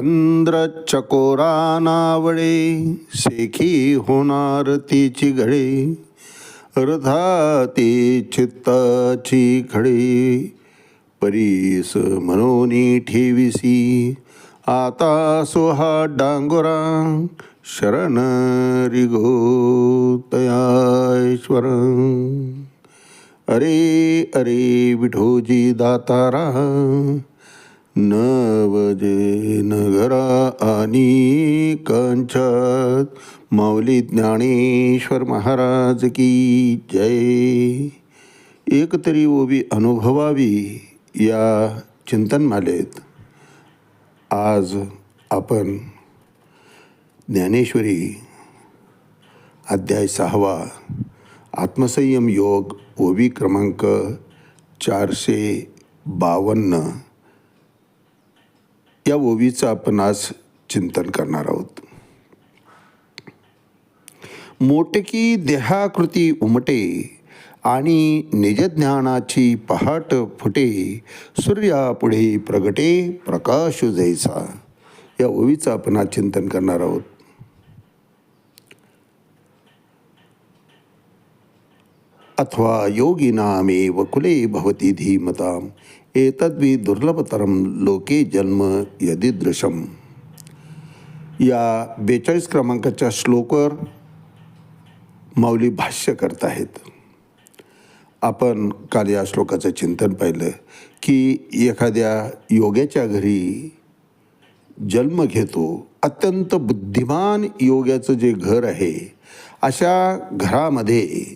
चंद्र चकोरा नावळे शेखी होणार तिची घडे रथाती चित्ताची खडे. परीस मनोनी ठेविसी आता सोहा डांगोरा शरण रिगो तयाश्वर. अरे अरे विठोजी दातारा नवजे नगरा आणि कंचात. माऊली ज्ञानेश्वर महाराज की जय. एकतरी ओबी अनुभवावी या चिंतनमालेत. आज आपण ज्ञानेश्वरी अध्याय सहावा आत्मसंयम योग ओबी क्रमांक चारशे बावन्न. या ओवीचं आपण आज चिंतन करणार आहोत. मोटकी देहाकृती उमटे आणि निजज्ञानाची पहाट फुटे सूर्यापुढे प्रगटे प्रकाश जैसा. या ओवीचं आपण आज चिंतन करणार आहोत. अथवा योगिनामेव कुले भवती धीमताम एतद्वि दुर्लभतरम लोके जन्म यदिदृशम या बेचाळीस क्रमांकाच्या श्लोकवर माऊली भाष्य करत आहेत आपण काल या श्लोकाचं चिंतन पाहिलं की एखाद्या योग्याच्या घरी जन्म घेतो अत्यंत बुद्धिमान योग्याचं जे घर आहे अशा घरामध्ये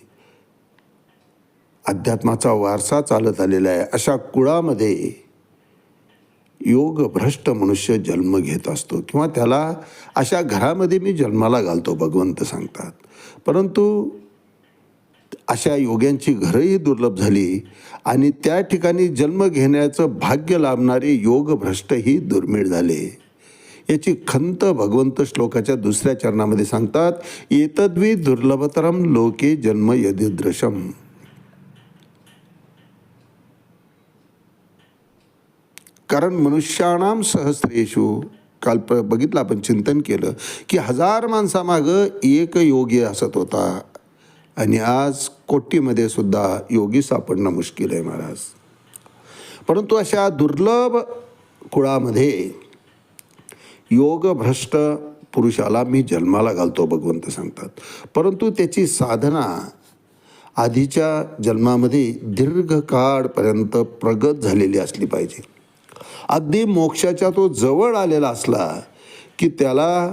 अध्यात्माचा वारसा चालत आलेला आहे. अशा कुळामध्ये योग भ्रष्ट मनुष्य जन्म घेत असतो किंवा त्याला अशा घरामध्ये मी जन्माला घालतो भगवंत सांगतात. परंतु अशा योग्यांची घरंही दुर्लभ झाली आणि त्या ठिकाणी जन्म घेण्याचं भाग्य लाभणारे योग भ्रष्टही दुर्मिळ झाले. याची खंत भगवंत श्लोकाच्या दुसऱ्या चरणामध्ये सांगतात एतद्वी दुर्लभतरम लोके जन्म यदिद्रशम कारण मनुष्याणाम सहस्रेषु काल प बघितलं आपण चिंतन केलं की हजार माणसामागं एक योगी असत होता. आणि आज कोटीमध्ये सुद्धा योगी सापडणं मुश्किल आहे महाराज. परंतु अशा दुर्लभ कुळामध्ये योगभ्रष्ट पुरुषाला मी जन्माला घालतो भगवंत सांगतात. परंतु त्याची साधना आधीच्या जन्मामध्ये दीर्घकाळपर्यंत प्रगत झालेली असली पाहिजे. अगदी मोक्षाच्या तो जवळ आलेला असला की त्याला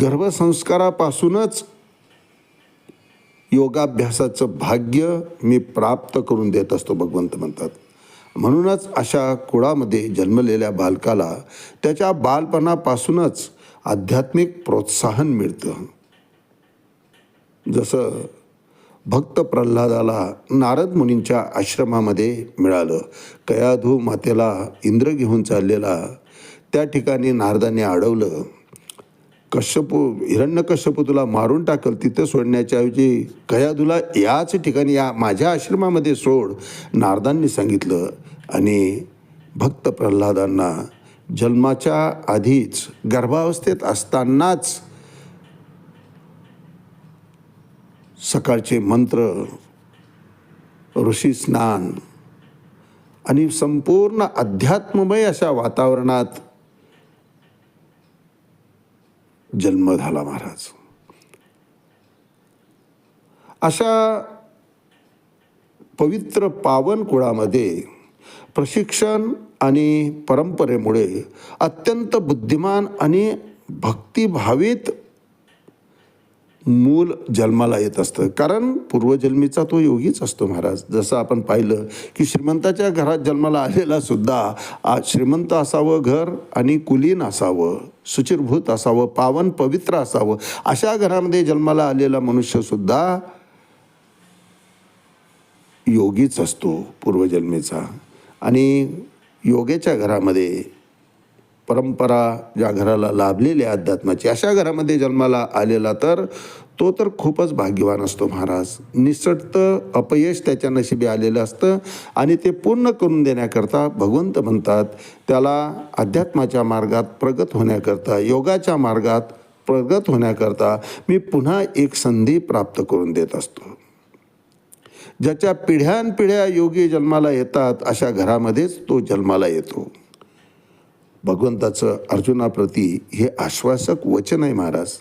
गर्भसंस्कारापासूनच योगाभ्यासाचं भाग्य मी प्राप्त करून देत असतो भगवंत म्हणतात. म्हणूनच अशा कुळामध्ये जन्मलेल्या बालकाला त्याच्या बालपणापासूनच आध्यात्मिक प्रोत्साहन मिळतं. जसं भक्त प्रल्हादाला नारद मुनींच्या आश्रमामध्ये मिळालं. कयाधू मातेला इंद्र घेऊन चाललेला. त्या ठिकाणी नारदाने अडवलं. कश्यपू हिरण्यकश्यपू तुला मारून टाकल तिथं सोडण्याच्या ऐवजी कयाधूला याच ठिकाणी या माझ्या आश्रमामध्ये सोड नारदांनी सांगितलं. आणि भक्त प्रल्हादांना जन्माच्या आधीच गर्भावस्थेत असतानाच सकाळचे मंत्र ऋषी स्नान आणि संपूर्ण अध्यात्ममय अशा वातावरणात जन्म झाला महाराज. अशा पवित्र पावन कुळामध्ये प्रशिक्षण आणि परंपरेमुळे अत्यंत बुद्धिमान आणि भक्तिभावित मूल जन्माला येत असतं. कारण पूर्वजन्मीचा तो योगीच असतो महाराज. जसं आपण पाहिलं की श्रीमंताच्या घरात जन्माला आलेला सुद्धा श्रीमंत असावं घर आणि कुलीन असावं सुचिरभूत असावं पावन पवित्र असावं अशा घरामध्ये जन्माला आलेला मनुष्यसुद्धा योगीच असतो पूर्वजन्मीचा. आणि योगेच्या घरामध्ये परंपरा ज्या घराला लाभलेली आहे अध्यात्माची अशा घरामध्ये जन्माला आलेला तर तो तर खूपच भाग्यवान असतो महाराज. निसटतं अपयश त्याच्या नशिबी आलेलं असतं आणि ते पूर्ण करून देण्याकरता भगवंत म्हणतात त्याला अध्यात्माच्या मार्गात प्रगत होण्याकरता योगाच्या मार्गात प्रगत होण्याकरता मी पुन्हा एक संधी प्राप्त करून देत असतो. ज्याच्या पिढ्यानपिढ्या योगी जन्माला येतात अशा घरामध्येच तो जन्माला येतो. भगवंताचं अर्जुनाप्रती हे आश्वासक वचन आहे महाराज.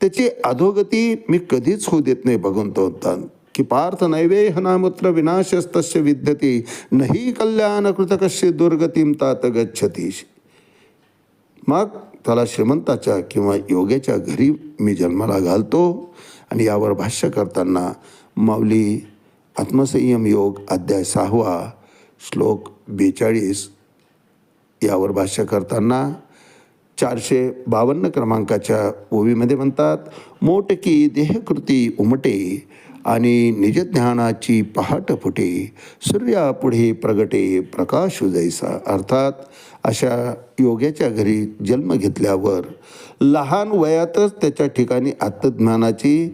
त्याची अधोगती मी कधीच होऊ देत नाही भगवंत की पार्थ नैवे हनामुत्र विनाशस्तस्य विद्यते नाही कल्याण कृत कश्य दुर्गतीम तात गच्छती. मग त्याला श्रीमंताच्या किंवा योग्याच्या घरी मी जन्माला घालतो आणि यावर भाष्य करताना माऊली आत्मसंयम योग अध्याय सहावा श्लोक बेचाळीस यावर भाष्य करताना चारशे बावन्न क्रमांकाच्या ओवीमध्ये म्हणतात मोटकी देहकृती उमटे आणि निजज्ञानाची पहाट फुटे. सूर्यापुढे प्रगटे प्रकाश उदयसा अर्थात अशा योग्याच्या घरी जन्म घेतल्यावर लहान वयातच त्याच्या ठिकाणी आत्मज्ञानाची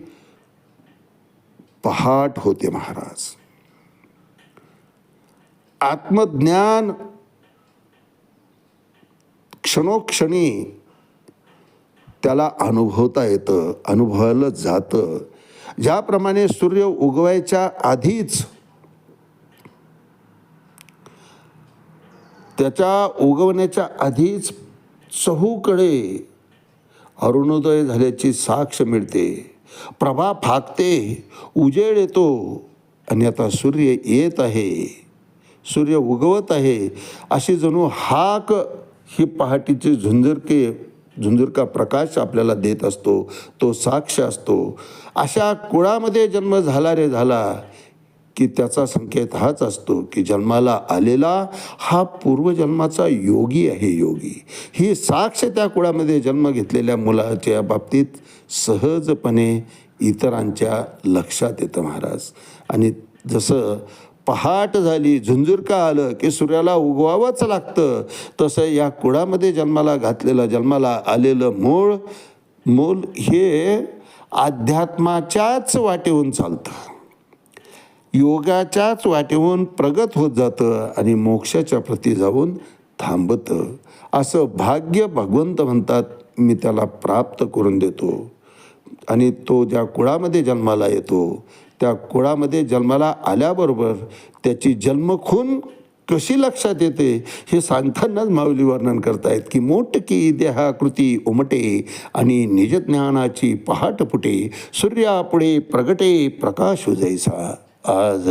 पहाट होते महाराज. आत्मज्ञान क्षणोक्षणी त्याला अनुभवता येतं अनुभवायला जातं. ज्याप्रमाणे सूर्य उगवायच्या आधीच त्याच्या उगवण्याच्या आधीच चहूकडे अरुणोदय झाल्याची साक्ष मिळते. प्रभा फाकते उजेड येतो आणि आता सूर्य येत आहे. सूर्य उगवत आहे. अशी जणू हाक ही पहाटेची झुंजरके झुंजरका प्रकाश आपल्याला देत असतो तो साक्ष असतो. अशा कुळामध्ये जन्म झाला रे झाला की त्याचा संकेत हाच असतो की जन्माला आलेला हा पूर्वजन्माचा योगी आहे योगी. ही साक्ष त्या कुळामध्ये जन्म घेतलेल्या मुलाच्या बाबतीत सहजपणे इतरांच्या लक्षात येतं महाराज. आणि जसं पहाट झाली झुंझुरका आलं की सूर्याला उगवावंच लागतं. तसं या कुळामध्ये जन्माला घातलेलं जन्माला आलेलं मूळ मूल हे अध्यात्माच्याच वाटेहून चालतं. योगाच्याच वाटेहून प्रगत होत जातं आणि मोक्षाच्या प्रती जाऊन थांबतं. असं भाग्य भगवंत म्हणतात मी त्याला प्राप्त करून देतो. आणि तो ज्या कुळामध्ये जन्माला येतो त्या कुळामध्ये जन्माला आल्याबरोबर त्याची जन्मखून कशी लक्षात येते हे सांगतानाच माऊली वर्णन करतायत की मोटकी देहाकृती उमटे आणि निजज्ञानाची पहाट फुटे सूर्यापुढे प्रगटे प्रकाश जैसा आज